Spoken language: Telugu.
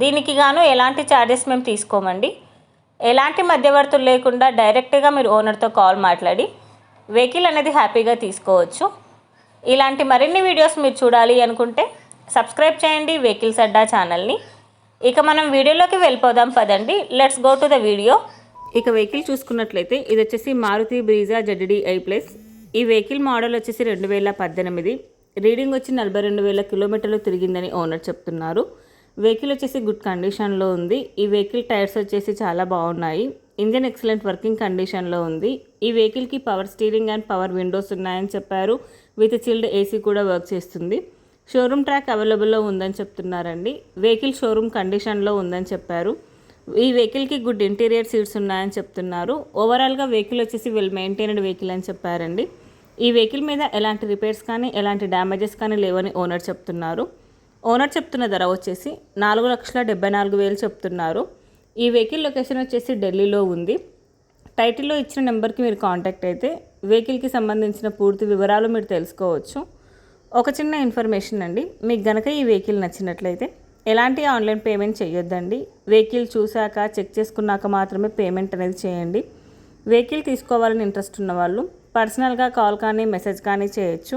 దీనికి గాను ఎలాంటి ఛార్జెస్ మేము తీసుకోమండి. ఎలాంటి మధ్యవర్తులు లేకుండా డైరెక్ట్గా మీరు ఓనర్తో కాల్ మాట్లాడి వెహికల్ అనేది హ్యాపీగా తీసుకోవచ్చు. ఇలాంటి మరిన్ని వీడియోస్ మీరు చూడాలి అనుకుంటే సబ్స్క్రైబ్ చేయండి వెహికల్స్ అడ్డా ఛానల్ని ఇక మనం వీడియోలోకి వెళ్ళిపోదాం పదండి. Let's go to the video ఇక వెహికల్ చూసుకున్నట్లయితే ఇది వచ్చేసి Maruti Brezza ZDI I plus. ఈ వెహికల్ మోడల్ వచ్చేసి రెండు వేల పద్దెనిమిది. రీడింగ్ వచ్చి నలభై రెండు వేల కిలోమీటర్లు తిరిగిందని ఓనర్ చెప్తున్నారు. వెహికల్ వచ్చేసి గుడ్ కండిషన్లో ఉంది. ఈ వెహికల్ టైర్స్ వచ్చేసి చాలా బాగున్నాయి. ఇంజన్ ఎక్సలెంట్ వర్కింగ్ కండిషన్లో ఉంది. ఈ వెహికల్కి power steering and power windows ఉన్నాయని చెప్పారు. విత్ చిల్డ్ ఏసీ కూడా వర్క్ చేస్తుంది. షోరూమ్ ట్రాక్ అవైలబుల్లో ఉందని చెప్తున్నారండి. వెహికల్ షోరూమ్ కండిషన్లో ఉందని చెప్పారు. ఈ వెహికల్కి గుడ్ ఇంటీరియర్ సీట్స్ ఉన్నాయని చెప్తున్నారు. ఓవరాల్గా వెహికల్ వచ్చేసి వెల్ మెయింటైన్డ్ వెహికల్ అని చెప్పారండి. ఈ వెహికల్ మీద ఎలాంటి రిపేర్స్ కానీ ఎలాంటి డ్యామేజెస్ కానీ లేవని ఓనర్ చెప్తున్నారు. ఓనర్ చెప్తున్న ధర వచ్చేసి నాలుగు లక్షల డెబ్బై నాలుగు వేలు చెప్తున్నారు. ఈ వెహికల్ లొకేషన్ వచ్చేసి ఢిల్లీలో ఉంది. టైటిల్లో ఇచ్చిన నెంబర్కి మీరు కాంటాక్ట్ అయితే వెహికల్కి సంబంధించిన పూర్తి వివరాలు మీరు తెలుసుకోవచ్చు. ఒక చిన్న ఇన్ఫర్మేషన్ అండి. మీకు గనక ఈ వెహికల్ నచ్చినట్లయితే ఎలాంటి ఆన్లైన్ పేమెంట్ చేయొద్దండి. వెహికల్ చూశాక చెక్ చేసుకున్నాక మాత్రమే పేమెంట్ అనేది చేయండి. వెహికల్ తీసుకోవాలని ఇంట్రెస్ట్ ఉన్న వాళ్ళు పర్సనల్గా కాల్ కానీ మెసేజ్ కానీ చేయొచ్చు.